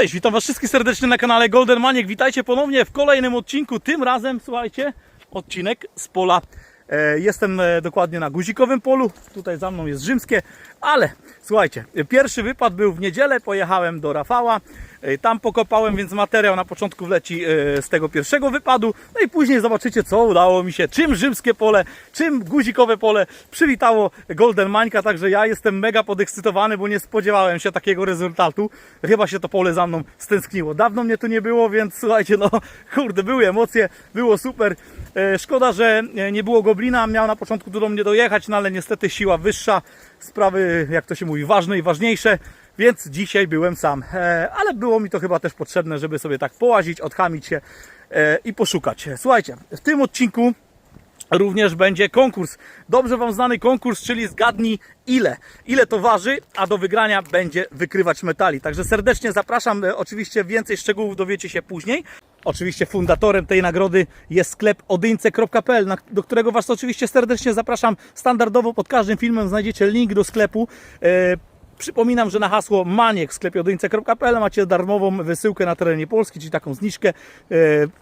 Cześć, witam was wszystkich serdecznie na kanale Golden Maniek. Witajcie ponownie w kolejnym odcinku. Tym razem, słuchajcie, odcinek z pola. E, Jestem e, dokładnie na guzikowym polu. Tutaj za mną jest rzymskie, ale słuchajcie, pierwszy wypad był w niedzielę. Pojechałem do Rafała. E, Tam pokopałem, więc materiał na początku wleci e, z tego pierwszego wypadu. No i później zobaczycie, co udało mi się. Czym rzymskie pole, czym guzikowe pole przywitało Golden Mańka. Także ja jestem mega podekscytowany, bo nie spodziewałem się takiego rezultatu. Chyba się to pole za mną stęskniło. Dawno mnie tu nie było, więc słuchajcie, no kurde, były emocje, było super. E, Szkoda, że nie było Goblina, miał na początku tu do mnie dojechać, no ale niestety siła wyższa, sprawy, jak to się mówi, ważne i ważniejsze, więc dzisiaj byłem sam. E, Ale było mi to chyba też potrzebne, żeby sobie tak połazić, odchamić się e, i poszukać. Słuchajcie, w tym odcinku również będzie konkurs. Dobrze Wam znany konkurs, czyli zgadnij ile. Ile to waży, a do wygrania będzie wykrywacz metali. Także serdecznie zapraszam. E, Oczywiście więcej szczegółów dowiecie się później. Oczywiście fundatorem tej nagrody jest sklep odyńce.pl, na- do którego Was oczywiście serdecznie zapraszam. Standardowo pod każdym filmem znajdziecie link do sklepu. Przypominam, że na hasło maniek w sklepie odyńce.pl macie darmową wysyłkę na terenie Polski, czyli taką zniżkę. E,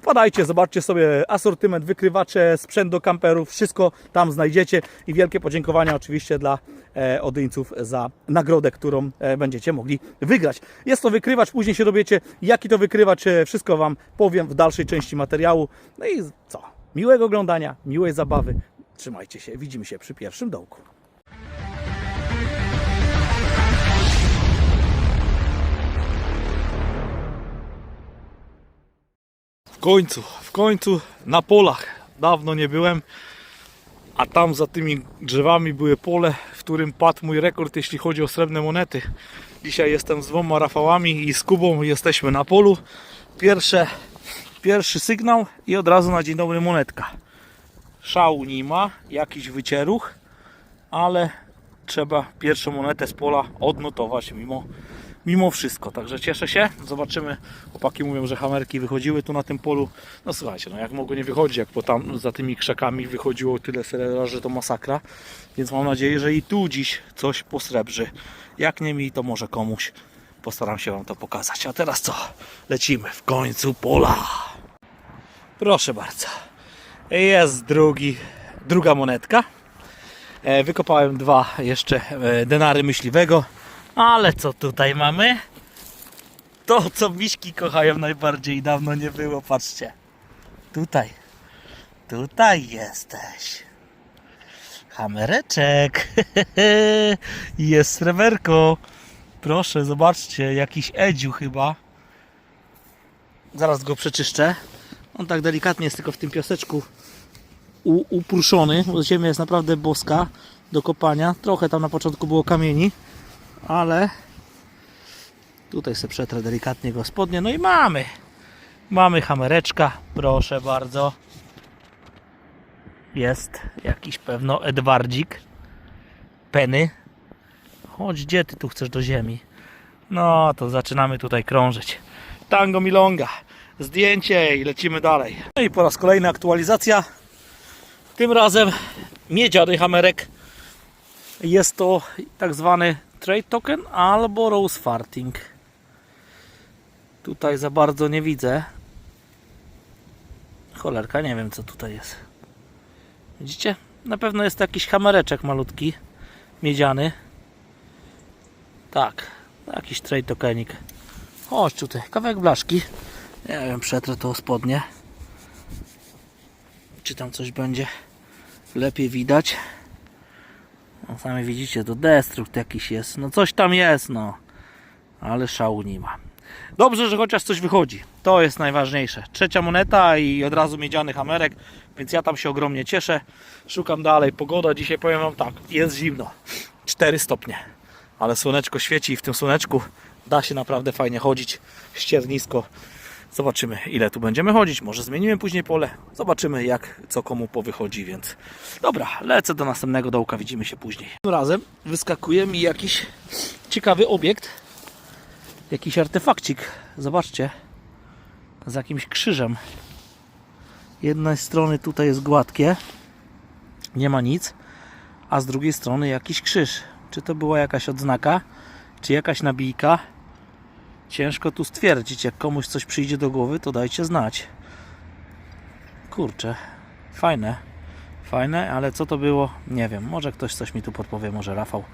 Podajcie, zobaczcie sobie asortyment, wykrywacze, sprzęt do kamperów, wszystko tam znajdziecie i wielkie podziękowania oczywiście dla e, Odyńców za nagrodę, którą e, będziecie mogli wygrać. Jest to wykrywacz, później się dowiecie jaki to wykrywacz, wszystko Wam powiem w dalszej części materiału. No i co? Miłego oglądania, miłej zabawy. Trzymajcie się, widzimy się przy pierwszym dołku. Końcu, w końcu na polach. Dawno nie byłem, a tam za tymi drzewami były pole, w którym padł mój rekord, jeśli chodzi o srebrne monety. Dzisiaj jestem z dwoma Rafałami i z Kubą jesteśmy na polu. Pierwsze, pierwszy sygnał i od razu na dzień dobry monetka. Szału nie ma, jakiś wycieruch, ale trzeba pierwszą monetę z pola odnotować mimo, mimo wszystko. Także cieszę się. Zobaczymy. Chłopaki mówią, że hamerki wychodziły tu na tym polu. No słuchajcie, no jak mogło nie wychodzić, jak po tam za tymi krzakami wychodziło tyle serera, że to masakra. Więc mam nadzieję, że i tu dziś coś posrebrzy. Jak nie mi, to może komuś. Postaram się Wam to pokazać. A teraz co? Lecimy w końcu pola. Proszę bardzo. Jest drugi, druga monetka. E, Wykopałem dwa jeszcze e, denary myśliwego. Ale co tutaj mamy? To, co miśki kochają najbardziej, dawno nie było, patrzcie. Tutaj. Tutaj jesteś. Hamereczek. Jest sreberko. Proszę, zobaczcie, jakiś edziu chyba. Zaraz go przeczyszczę. On tak delikatnie jest tylko w tym piaseczku upruszony, bo ziemia jest naprawdę boska do kopania. Trochę tam na początku było kamieni, ale tutaj sobie przetrę delikatnie go spodnie. No i mamy. Mamy hamereczka, proszę bardzo. Jest jakiś pewno Edwardzik. Penny. Chodź, gdzie ty tu chcesz do ziemi? No, to zaczynamy tutaj krążyć. Tango Milonga. Zdjęcie i lecimy dalej. No i po raz kolejny aktualizacja. Tym razem miedziany hamerek. Jest to tak zwany trade token albo rose farting. Tutaj za bardzo nie widzę. Cholerka, nie wiem co tutaj jest. Widzicie? Na pewno jest jakiś hamereczek malutki, miedziany. Tak, jakiś trade tokenik. Chodź tutaj, kawałek blaszki. Nie wiem, przetrę to spodnie. Czy tam coś będzie lepiej widać? No, sami widzicie, to destrukt jakiś jest. No coś tam jest, no. Ale szału nie ma. Dobrze, że chociaż coś wychodzi. To jest najważniejsze. Trzecia moneta i od razu miedziany hamerek, więc ja tam się ogromnie cieszę. Szukam dalej. Pogoda dzisiaj powiem Wam tak, jest zimno. 4 stopnie. Ale słoneczko świeci i w tym słoneczku da się naprawdę fajnie chodzić. Ściernisko. Zobaczymy ile tu będziemy chodzić. Może zmienimy później pole. Zobaczymy jak co komu powychodzi, więc dobra, lecę do następnego dołka. Widzimy się później. Tym razem wyskakuje mi jakiś ciekawy obiekt. Jakiś artefakcik. Zobaczcie. Z jakimś krzyżem. Jednej strony tutaj jest gładkie. Nie ma nic. A z drugiej strony jakiś krzyż. Czy to była jakaś odznaka? Czy jakaś nabijka? Ciężko tu stwierdzić, jak komuś coś przyjdzie do głowy, to dajcie znać. Kurczę, fajne, fajne, ale co to było? Nie wiem, może ktoś coś mi tu podpowie, może Rafał.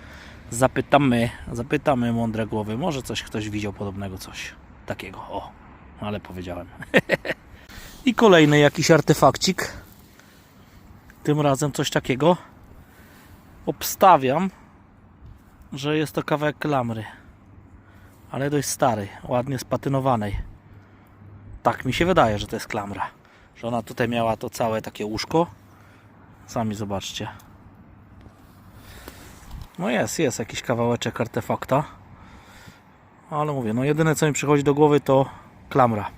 Zapytamy, zapytamy mądre głowy, może coś ktoś widział podobnego, coś takiego, o, ale powiedziałem. I kolejny jakiś artefakcik, tym razem coś takiego. Obstawiam, że jest to kawałek klamry, ale dość stary, ładnie spatynowanej. Tak mi się wydaje, że to jest klamra. Że ona tutaj miała to całe takie łóżko. Sami zobaczcie. No jest, jest jakiś kawałeczek artefakta. Ale mówię, no jedyne co mi przychodzi do głowy to klamra.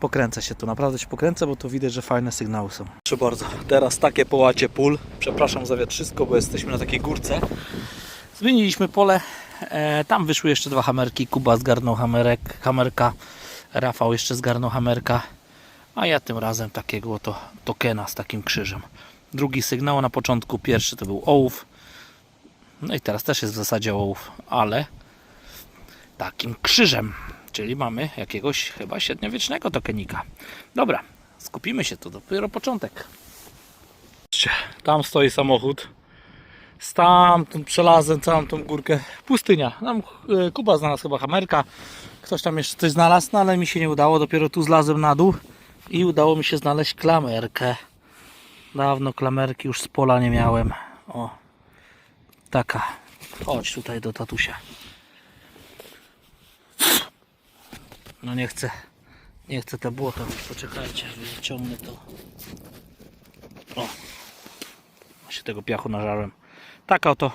Pokręcę się tu, naprawdę się pokręcę, bo tu widać, że fajne sygnały są. Proszę bardzo, teraz takie połacie pól. Przepraszam za wiatrzysko, bo jesteśmy na takiej górce. Zmieniliśmy pole. E, tam wyszły jeszcze dwa hamerki. Kuba zgarnął hamerek, hamerka. Rafał jeszcze zgarnął hamerka. A ja tym razem takiego oto tokena z takim krzyżem. Drugi sygnał na początku, pierwszy to był ołów. No i teraz też jest w zasadzie ołów, ale takim krzyżem. Czyli mamy jakiegoś chyba średniowiecznego tokenika. Dobra, skupimy się, to dopiero początek. Tam stoi samochód. Stamtąd przelazłem całą tą górkę. Pustynia. E, Kuba znalazł chyba hamerka. Ktoś tam jeszcze coś znalazł, no ale mi się nie udało. Dopiero tu zlazłem na dół i udało mi się znaleźć klamerkę. Dawno klamerki już z pola nie miałem. O, taka. Chodź tutaj do tatusia. No nie chcę, nie chcę te błota. Poczekajcie, wyciągnę to. O, się tego piachu nażarłem. Taka oto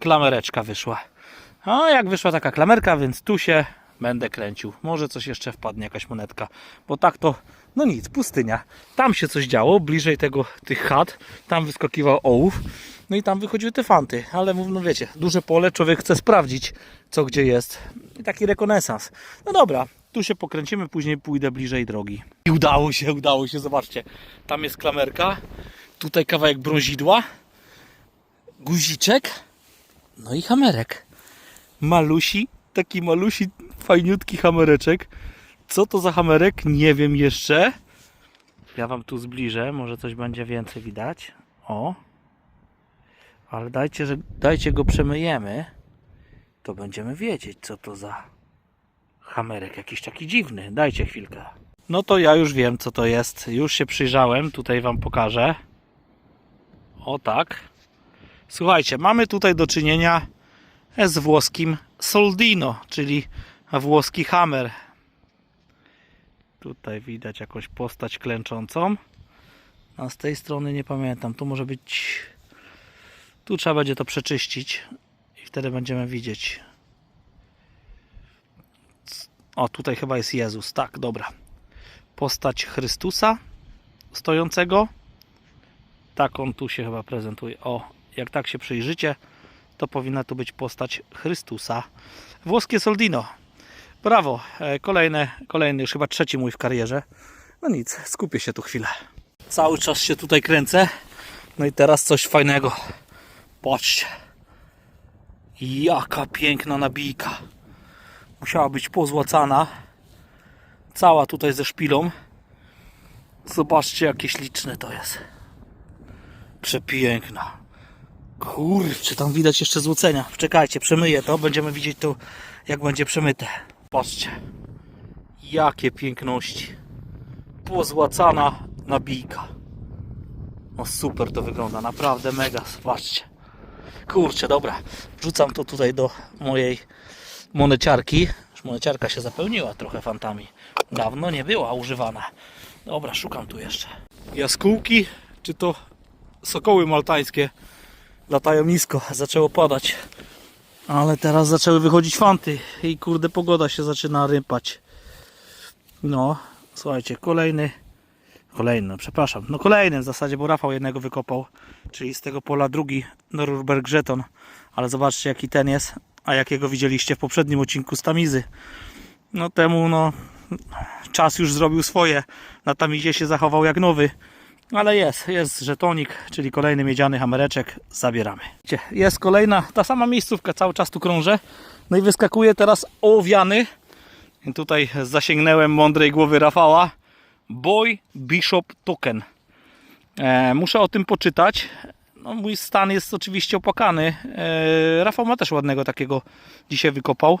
klamereczka wyszła. No jak wyszła taka klamerka, więc tu się będę kręcił. Może coś jeszcze wpadnie, jakaś monetka. Bo tak to, no nic, pustynia. Tam się coś działo, bliżej tego, tych chat. Tam wyskakiwał ołów. No i tam wychodziły te fanty. Ale no wiecie, duże pole, człowiek chce sprawdzić, co gdzie jest. I taki rekonesans. No dobra, tu się pokręcimy, później pójdę bliżej drogi. I udało się, udało się, zobaczcie. Tam jest klamerka. Tutaj kawałek brązidła guziczek, no i hamerek. Malusi, taki malusi, fajniutki hamereczek. Co to za hamerek? Nie wiem jeszcze. Ja wam tu zbliżę, może coś będzie więcej widać. O. Ale dajcie, że, dajcie go przemyjemy, to będziemy wiedzieć, co to za hamerek. Jakiś taki dziwny. Dajcie chwilkę. No to ja już wiem, co to jest. Już się przyjrzałem, tutaj wam pokażę. O tak. Słuchajcie, mamy tutaj do czynienia z włoskim Soldino, czyli włoski hammer. Tutaj widać jakąś postać klęczącą. A z tej strony nie pamiętam. Tu może być. Tu trzeba będzie to przeczyścić i wtedy będziemy widzieć. O, tutaj chyba jest Jezus. Tak, dobra. Postać Chrystusa stojącego. Tak on tu się chyba prezentuje. O, jak tak się przyjrzycie, to powinna tu być postać Chrystusa. Włoskie Soldino. Brawo. E, Kolejne, kolejny, już chyba trzeci mój w karierze. No nic, skupię się tu chwilę. Cały czas się tutaj kręcę. No i teraz coś fajnego. Patrzcie. Jaka piękna nabijka. Musiała być pozłacana. Cała tutaj ze szpilą. Zobaczcie, jakie śliczne to jest. Przepiękna. Kurczę, tam widać jeszcze złocenia. Czekajcie, przemyję to. Będziemy widzieć to, jak będzie przemyte. Patrzcie. Jakie piękności. Pozłacana nabijka. No super to wygląda, naprawdę mega. Patrzcie. Kurczę, dobra. Wrzucam to tutaj do mojej moneciarki. Już moneciarka się zapełniła trochę fantami. Dawno nie była używana. Dobra, szukam tu jeszcze. Jaskółki, czy to sokoły maltańskie latają nisko, zaczęło padać. Ale teraz zaczęły wychodzić fanty i kurde pogoda się zaczyna rypać. No, słuchajcie, kolejny, kolejny, no przepraszam, no kolejny w zasadzie, bo Rafał jednego wykopał, czyli z tego pola drugi Norberg Żeton, ale zobaczcie jaki ten jest, a jakiego widzieliście w poprzednim odcinku z Tamizy. No temu no, czas już zrobił swoje, na Tamizie się zachował jak nowy. Ale jest, jest żetonik, czyli kolejny miedziany hamereczek. Zabieramy. Jest kolejna, ta sama miejscówka, cały czas tu krążę. No i wyskakuje teraz ołowiany I tutaj zasięgnąłem mądrej głowy Rafała. Boy Bishop Token. E, muszę o tym poczytać. No, mój stan jest oczywiście opłakany. E, Rafał ma też ładnego takiego dzisiaj wykopał.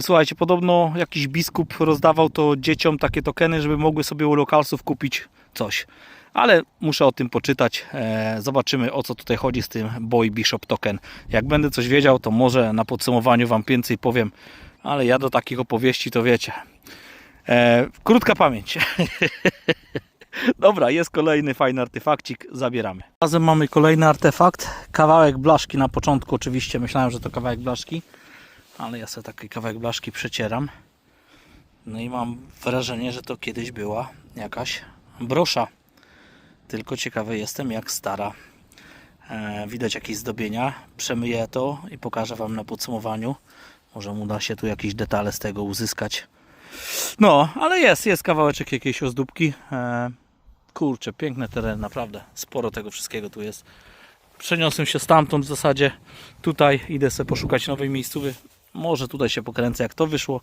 Słuchajcie, podobno jakiś biskup rozdawał to dzieciom takie tokeny, żeby mogły sobie u lokalsów kupić coś. Ale muszę o tym poczytać. E, zobaczymy o co tutaj chodzi z tym Boy Bishop Token. Jak będę coś wiedział, to może na podsumowaniu Wam więcej powiem. Ale ja do takich opowieści to wiecie. E, krótka pamięć. Dobra, jest kolejny fajny artefakcik, zabieramy. Razem mamy kolejny artefakt, kawałek blaszki na początku oczywiście, myślałem, że to kawałek blaszki, ale ja sobie taki kawałek blaszki przecieram. No i mam wrażenie, że to kiedyś była jakaś brosza. Tylko ciekawy jestem jak stara. E, widać jakieś zdobienia, przemyję to i pokażę Wam na podsumowaniu. Może uda się tu jakieś detale z tego uzyskać. No, ale jest, jest kawałeczek jakiejś ozdóbki. E, kurczę, piękny teren, naprawdę. Sporo tego wszystkiego tu jest. Przeniosłem się stamtąd w zasadzie. Tutaj idę sobie poszukać nowej miejscowy. Może tutaj się pokręcę, jak to wyszło.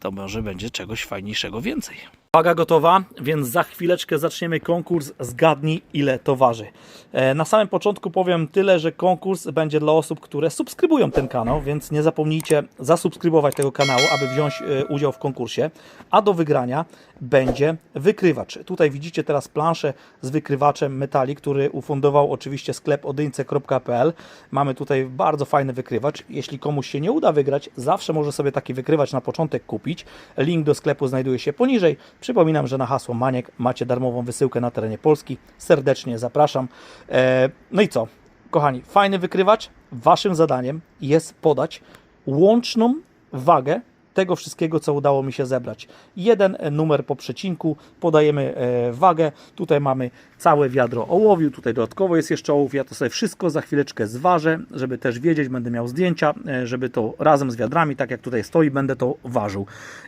To może będzie czegoś fajniejszego więcej. Waga gotowa, więc za chwileczkę zaczniemy konkurs Zgadnij ile to waży. E, Na samym początku powiem tyle, że konkurs będzie dla osób, które subskrybują ten kanał, więc nie zapomnijcie zasubskrybować tego kanału, aby wziąć e, udział w konkursie. A do wygrania będzie wykrywacz. Tutaj widzicie teraz planszę z wykrywaczem metali, który ufundował oczywiście sklep odyńce.pl. Mamy tutaj bardzo fajny wykrywacz. Jeśli komuś się nie uda wygrać, zawsze może sobie taki wykrywacz na początek kupić. Link do sklepu znajduje się poniżej. Przypominam, że na hasło Maniek macie darmową wysyłkę na terenie Polski. Serdecznie zapraszam. E, No i co? Kochani, fajny wykrywacz. Waszym zadaniem jest podać łączną wagę tego wszystkiego, co udało mi się zebrać. Jeden numer po przecinku, podajemy e, wagę. Tutaj mamy całe wiadro ołowiu, tutaj dodatkowo jest jeszcze ołów. Ja to sobie wszystko za chwileczkę zważę, żeby też wiedzieć, będę miał zdjęcia, e, żeby to razem z wiadrami, tak jak tutaj stoi, będę to ważył.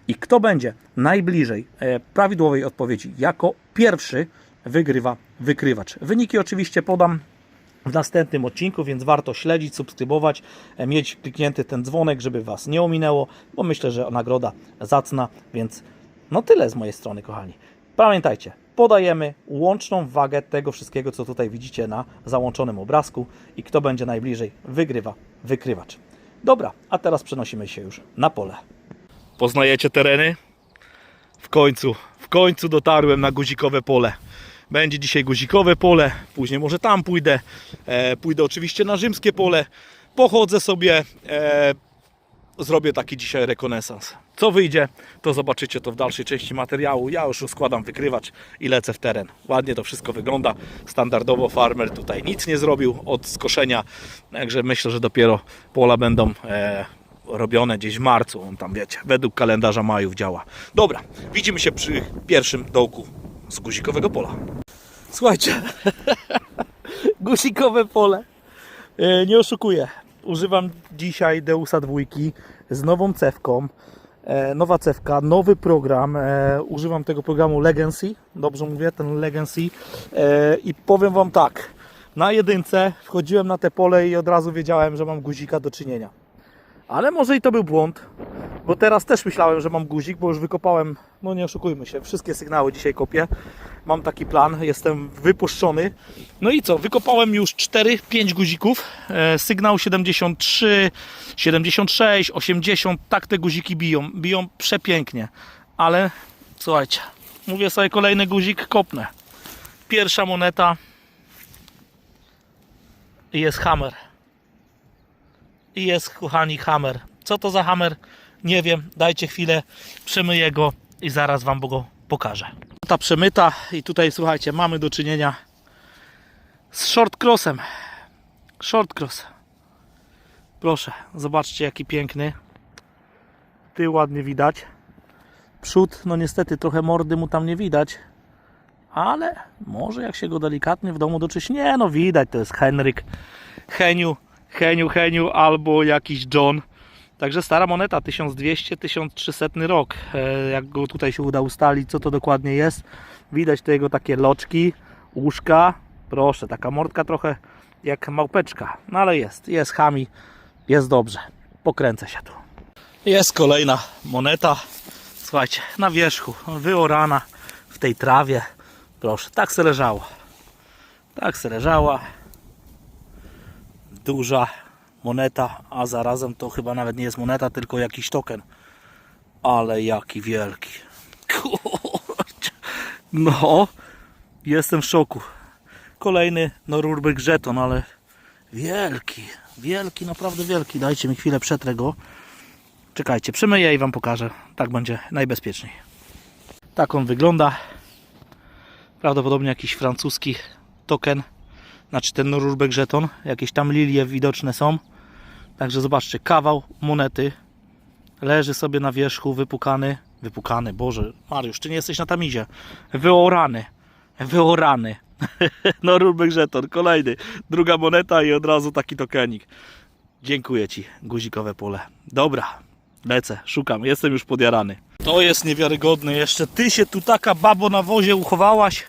I kto będzie najbliżej e, prawidłowej odpowiedzi jako pierwszy, wygrywa wykrywacz. Wyniki oczywiście podam w następnym odcinku, więc warto śledzić, subskrybować, e, mieć kliknięty ten dzwonek, żeby Was nie ominęło, bo myślę, że nagroda zacna, więc no tyle z mojej strony, kochani. Pamiętajcie, podajemy łączną wagę tego wszystkiego, co tutaj widzicie na załączonym obrazku i kto będzie najbliżej, wygrywa wykrywacz. Dobra, a teraz przenosimy się już na pole. Poznajecie tereny? W końcu, w końcu dotarłem na guzikowe pole. Będzie dzisiaj guzikowe pole, później może tam pójdę. E, pójdę oczywiście na rzymskie pole. Pochodzę sobie, e, zrobię taki dzisiaj rekonesans. Co wyjdzie, to zobaczycie to w dalszej części materiału. Ja już składam wykrywacz i lecę w teren. Ładnie to wszystko wygląda. Standardowo farmer tutaj nic nie zrobił od skoszenia. Także myślę, że dopiero pola będą e, robione gdzieś w marcu. On tam wiecie, według kalendarza majów działa. Dobra, widzimy się przy pierwszym dołku z guzikowego pola. Słuchajcie, guzikowe pole. E, Nie oszukuję. Używam dzisiaj Deusa dwójki z nową cewką. E, Nowa cewka, nowy program. E, Używam tego programu Legacy. Dobrze mówię, ten Legacy. I powiem Wam tak. Na jedynce wchodziłem na te pole i od razu wiedziałem, że mam guzika do czynienia. Ale może i to był błąd, bo teraz też myślałem, że mam guzik, bo już wykopałem, no nie oszukujmy się, wszystkie sygnały dzisiaj kopię. Mam taki plan, jestem wypuszczony. No i co, wykopałem już 4-5 guzików. E, sygnał 73, 76, 80, tak te guziki biją. Biją przepięknie. Ale słuchajcie, mówię sobie kolejny guzik, kopnę. Pierwsza moneta jest hammer. I jest, kochani, hammer. Co to za hammer? Nie wiem. Dajcie chwilę, przemyję go i zaraz Wam go pokażę. Ta przemyta i tutaj, słuchajcie, mamy do czynienia z short crossem. Short cross. Proszę, zobaczcie jaki piękny. Tył ładnie widać. Przód, no niestety trochę mordy mu tam nie widać. Ale może jak się go delikatnie w domu doczyści. Nie, no widać, to jest Henryk. Heniu, Heniu, Heniu albo jakiś John. Także stara moneta, 1200-1300 rok. E, Jak go tutaj się uda ustalić, co to dokładnie jest. Widać te jego takie loczki, łóżka. Proszę, taka mordka trochę jak małpeczka. No ale jest, jest chami, jest dobrze. Pokręcę się tu. Jest kolejna moneta. Słuchajcie, na wierzchu, wyorana w tej trawie. Proszę, tak se leżała. Tak se leżała. Duża moneta, a zarazem to chyba nawet nie jest moneta, tylko jakiś token. Ale jaki wielki. Kurczę. No, jestem w szoku. Kolejny Norurberg żeton, ale wielki, wielki, naprawdę wielki. Dajcie mi chwilę, przetrę go. Czekajcie, przemyję i Wam pokażę. Tak będzie najbezpieczniej. Tak on wygląda. Prawdopodobnie jakiś francuski token. Znaczy ten Norurberg żeton. Jakieś tam lilie widoczne są. Także zobaczcie, kawał monety. Leży sobie na wierzchu, wypukany. Wypukany, Boże, Mariusz, Ty nie jesteś na tamizie. Wyorany. Wyorany. Norurberg żeton, kolejny. Druga moneta i od razu taki tokenik. Dziękuję Ci, guzikowe pole. Dobra, lecę, szukam, jestem już podjarany. To jest niewiarygodne, jeszcze Ty się tu taka babo na wozie uchowałaś.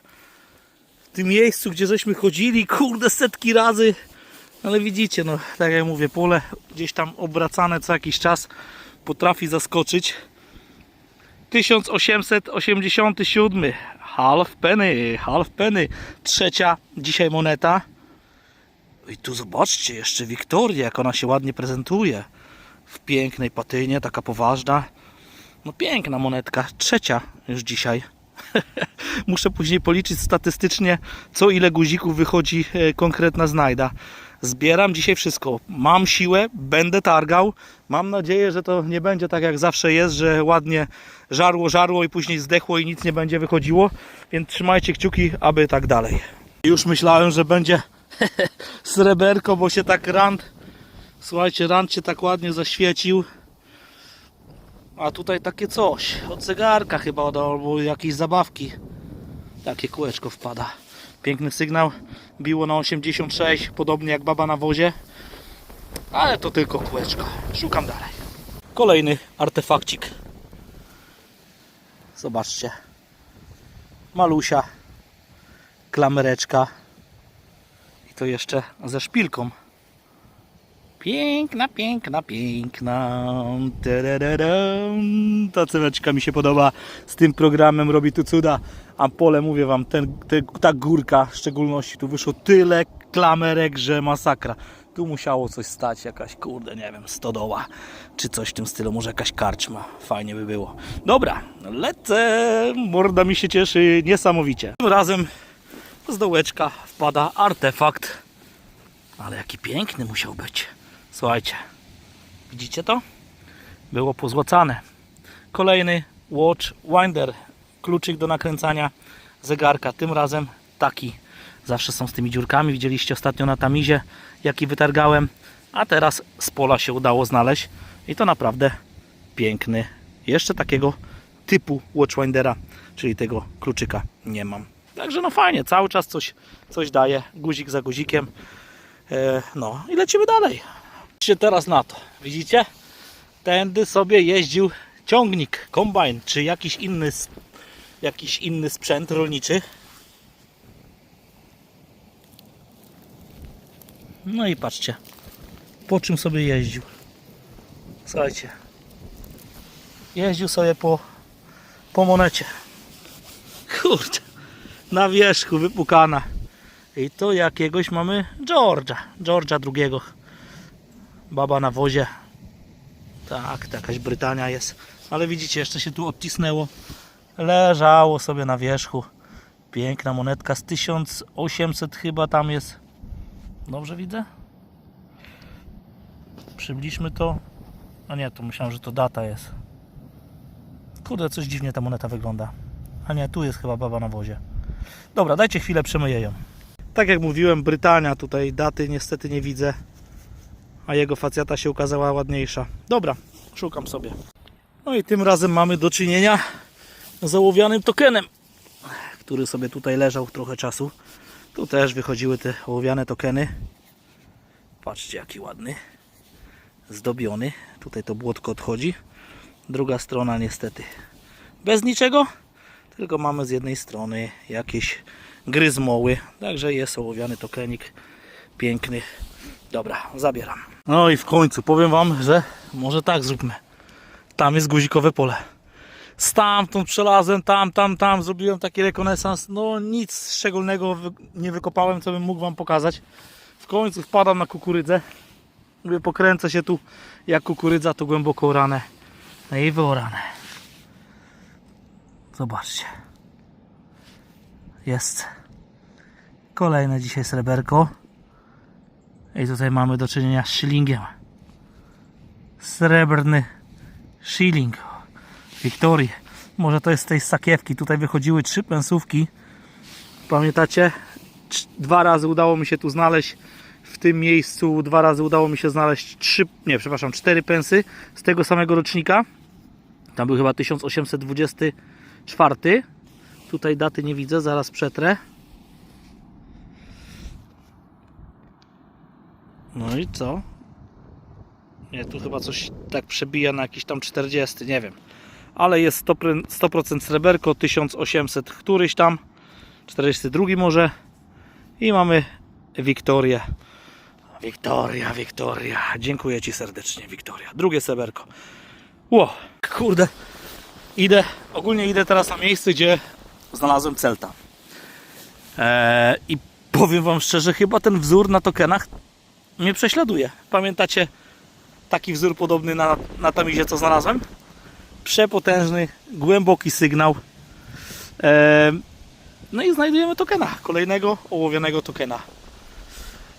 W tym miejscu, gdzie żeśmy chodzili, kurde, setki razy. Ale widzicie, no, tak jak mówię, pole gdzieś tam obracane co jakiś czas potrafi zaskoczyć. 1887 half penny, half penny. Trzecia dzisiaj moneta. I tu zobaczcie jeszcze Wiktorię jak ona się ładnie prezentuje. W pięknej patynie, taka poważna. No piękna monetka, trzecia już dzisiaj. Muszę później policzyć statystycznie co ile guzików wychodzi e, konkretna znajda zbieram dzisiaj wszystko. Mam siłę, będę targał. Mam nadzieję, że to nie będzie tak jak zawsze jest, że ładnie żarło, żarło i później zdechło i nic nie będzie wychodziło. Więc trzymajcie kciuki, aby tak dalej. Już myślałem, że będzie sreberko, bo się tak rand, słuchajcie, rand się tak ładnie zaświecił. A tutaj takie coś, od zegarka chyba, albo jakiejś zabawki. Takie kółeczko wpada. Piękny sygnał. Biło na 86, podobnie jak baba na wozie. Ale to tylko kółeczko. Szukam dalej. Kolejny artefakcik. Zobaczcie. Malusia. Klamereczka. I to jeszcze ze szpilką. Piękna, piękna, piękna. Ta ceweczka mi się podoba. Z tym programem robi tu cuda. A pole, mówię wam, ten, te, ta górka w szczególności, tu wyszło tyle klamerek, że masakra. Tu musiało coś stać, jakaś, kurde, nie wiem, stodoła, czy coś w tym stylu, może jakaś karczma. Fajnie by było. Dobra, lecę. Morda mi się cieszy niesamowicie. Tym razem z dołeczka wpada artefakt. Ale jaki piękny musiał być. Słuchajcie, widzicie to? Było pozłacane. Kolejny Watch Winder. Kluczyk do nakręcania zegarka. Tym razem taki. Zawsze są z tymi dziurkami. Widzieliście ostatnio na tamizie, jaki wytargałem. A teraz z pola się udało znaleźć. I to naprawdę piękny. Jeszcze takiego typu Watchwindera, czyli tego kluczyka nie mam. Także no fajnie, cały czas coś, coś daje. Guzik za guzikiem. E, no i lecimy dalej. Patrzcie teraz na to. Widzicie? Tędy sobie jeździł ciągnik, kombajn, czy jakiś inny, jakiś inny sprzęt rolniczy. No i patrzcie, po czym sobie jeździł. Słuchajcie, jeździł sobie po, po monecie. Kurczę, na wierzchu wypukana. I to jakiegoś mamy Georgia, Georgia drugiego. Baba na wozie. Tak, to jakaś Brytania jest. Ale widzicie, jeszcze się tu odcisnęło. Leżało sobie na wierzchu. Piękna monetka z 1800 chyba tam jest. Dobrze widzę? Przybliżmy to. A nie, to myślałem, że to data jest. Kurde, coś dziwnie ta moneta wygląda. A nie, tu jest chyba baba na wozie. Dobra, dajcie chwilę, przemyję ją. Tak jak mówiłem, Brytania, tutaj daty niestety nie widzę. A jego facjata się ukazała ładniejsza. Dobra, szukam sobie. No i tym razem mamy do czynienia z ołowianym tokenem, który sobie tutaj leżał trochę czasu. Tu też wychodziły te ołowiane tokeny. Patrzcie jaki ładny. Zdobiony. Tutaj to błotko odchodzi. Druga strona niestety bez niczego. Tylko mamy z jednej strony jakieś gryzmoły. Także jest ołowiany tokenik. Piękny. Dobra, zabieram. No i w końcu powiem Wam, że może tak zróbmy. Tam jest guzikowe pole. Stamtąd przelazłem, tam, tam, tam, zrobiłem taki rekonesans. No nic szczególnego nie wykopałem, co bym mógł Wam pokazać. W końcu wpadam na kukurydzę. Mówię, pokręcę się tu jak kukurydza, to głęboko orane. No i wyorane. Zobaczcie. Jest. Kolejne dzisiaj sreberko. I tutaj mamy do czynienia z shillingiem. Srebrny shilling. Wiktorii. Może to jest z tej sakiewki. Tutaj wychodziły trzy pensówki. Pamiętacie? Dwa razy udało mi się tu znaleźć w tym miejscu. Dwa razy udało mi się znaleźć trzy, nie, przepraszam, cztery pensy z tego samego rocznika. Tam był chyba 1824. Tutaj daty nie widzę, zaraz przetrę. No i co? Nie, tu chyba coś tak przebija na jakiś tam 40, nie wiem. Ale jest 100%, 100% sreberko, 1800 któryś tam, 42 może. I mamy Wiktorię. Wiktoria, Wiktoria. Dziękuję Ci serdecznie, Wiktoria. Drugie sreberko. Ło, kurde. Idę, ogólnie idę teraz na miejsce, gdzie znalazłem Celta. Eee, I powiem Wam szczerze, chyba ten wzór na tokenach mnie prześladuje. Pamiętacie taki wzór podobny na, na tamizie, co znalazłem? Przepotężny, głęboki sygnał. No i znajdujemy tokena, kolejnego ołowionego tokena.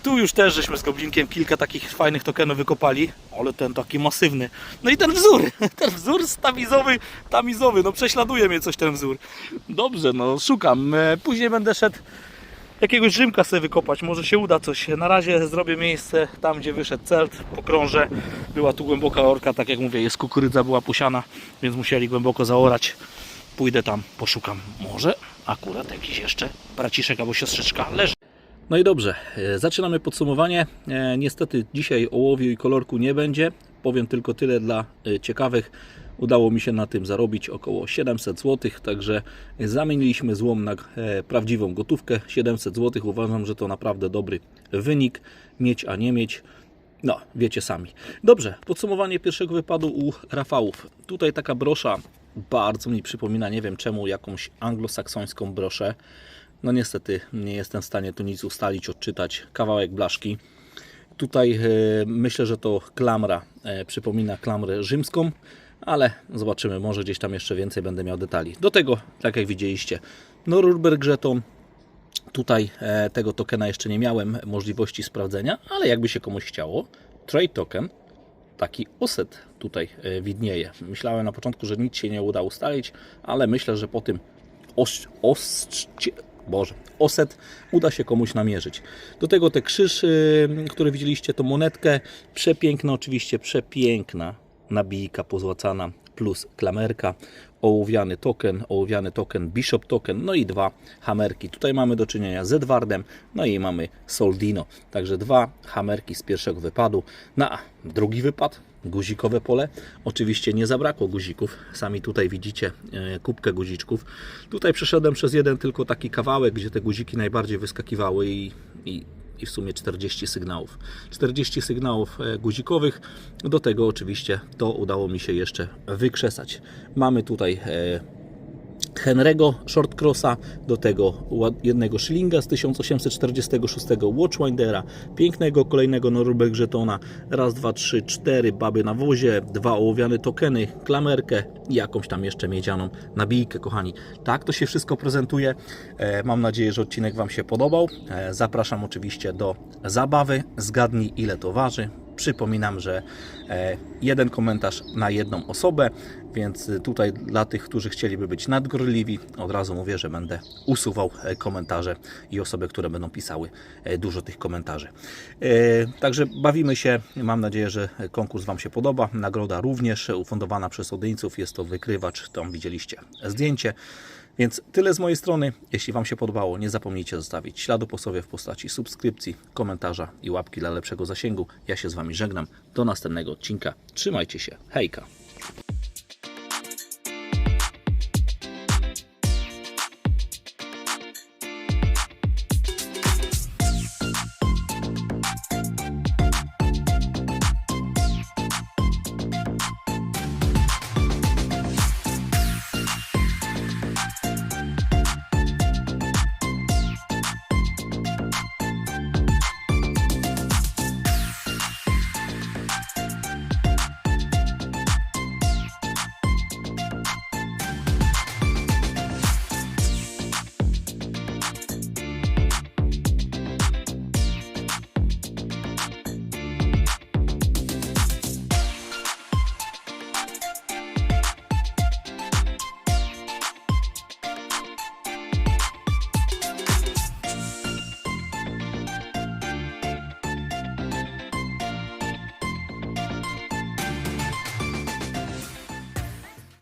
Tu już też żeśmy z Goblinkiem kilka takich fajnych tokenów wykopali, ale ten taki masywny. No i ten wzór, ten wzór tamizowy, tamizowy, no prześladuje mnie coś ten wzór. Dobrze, no szukam. E, Później będę szedł jakiegoś rzymka sobie wykopać, może się uda coś. Na razie zrobię miejsce tam, gdzie wyszedł celt, pokrążę. Była tu głęboka orka, tak jak mówię, jest kukurydza, była posiana, więc musieli głęboko zaorać. Pójdę tam, poszukam. Może akurat jakiś jeszcze braciszek albo siostrzyczka leży. No i dobrze, e, zaczynamy podsumowanie. E, Niestety dzisiaj ołowiu i kolorku nie będzie. Powiem tylko tyle dla e, ciekawych. Udało mi się na tym zarobić około 700 zł, także zamieniliśmy złom na e, prawdziwą gotówkę. 700 zł uważam, że to naprawdę dobry wynik. Mieć, a nie mieć. No, wiecie sami. Dobrze, podsumowanie pierwszego wypadu u Rafałów. Tutaj taka brosza bardzo mi przypomina, nie wiem czemu, jakąś anglosaksońską broszę. No niestety nie jestem w stanie tu nic ustalić, odczytać. Kawałek blaszki. Tutaj e, myślę, że to klamra e, przypomina klamrę rzymską, ale zobaczymy, może gdzieś tam jeszcze więcej będę miał detali. Do tego, tak jak widzieliście, Norberg żeton. Tutaj e, tego tokena jeszcze nie miałem możliwości sprawdzenia, ale jakby się komuś chciało, trade token, taki oset tutaj e, widnieje. Myślałem na początku, że nic się nie uda ustalić, ale myślę, że po tym os, os, Boże, oset uda się komuś namierzyć. Do tego te krzyż, y, który widzieliście, to monetkę. Przepiękna, oczywiście przepiękna nabijka pozłacana plus klamerka. Ołowiany token, ołowiany token, bishop token, no i dwa hamerki. Tutaj mamy do czynienia z Edwardem, no i mamy Soldino. Także dwa hamerki z pierwszego wypadu. Na drugi wypad guzikowe pole. Oczywiście nie zabrakło guzików. Sami tutaj widzicie e, kubkę guziczków. Tutaj przeszedłem przez jeden tylko taki kawałek, gdzie te guziki najbardziej wyskakiwały i, i, i w sumie 40 sygnałów. 40 sygnałów e, guzikowych. Do tego oczywiście to udało mi się jeszcze wykrzesać. Mamy tutaj e, Henry'ego Shortcrossa, do tego jednego Schillinga z 1846, Watchwindera, pięknego kolejnego Norberg żetona, raz, dwa, trzy, cztery baby na wozie, dwa ołowiane tokeny, klamerkę i jakąś tam jeszcze miedzianą nabijkę, kochani. Tak to się wszystko prezentuje. E, Mam nadzieję, że odcinek Wam się podobał. E, Zapraszam oczywiście do zabawy. Zgadnij ile to waży. Przypominam, że e, jeden komentarz na jedną osobę, więc tutaj dla tych, którzy chcieliby być nadgorliwi, od razu mówię, że będę usuwał e, komentarze i osoby, które będą pisały e, dużo tych komentarzy. E, Także bawimy się. Mam nadzieję, że konkurs Wam się podoba. Nagroda również ufundowana przez Odyńców. Jest to wykrywacz, tam widzieliście zdjęcie. Więc tyle z mojej strony. Jeśli Wam się podobało, nie zapomnijcie zostawić śladu po sobie w postaci subskrypcji, komentarza i łapki dla lepszego zasięgu. Ja się z Wami żegnam. Do następnego odcinka. Trzymajcie się. Hejka.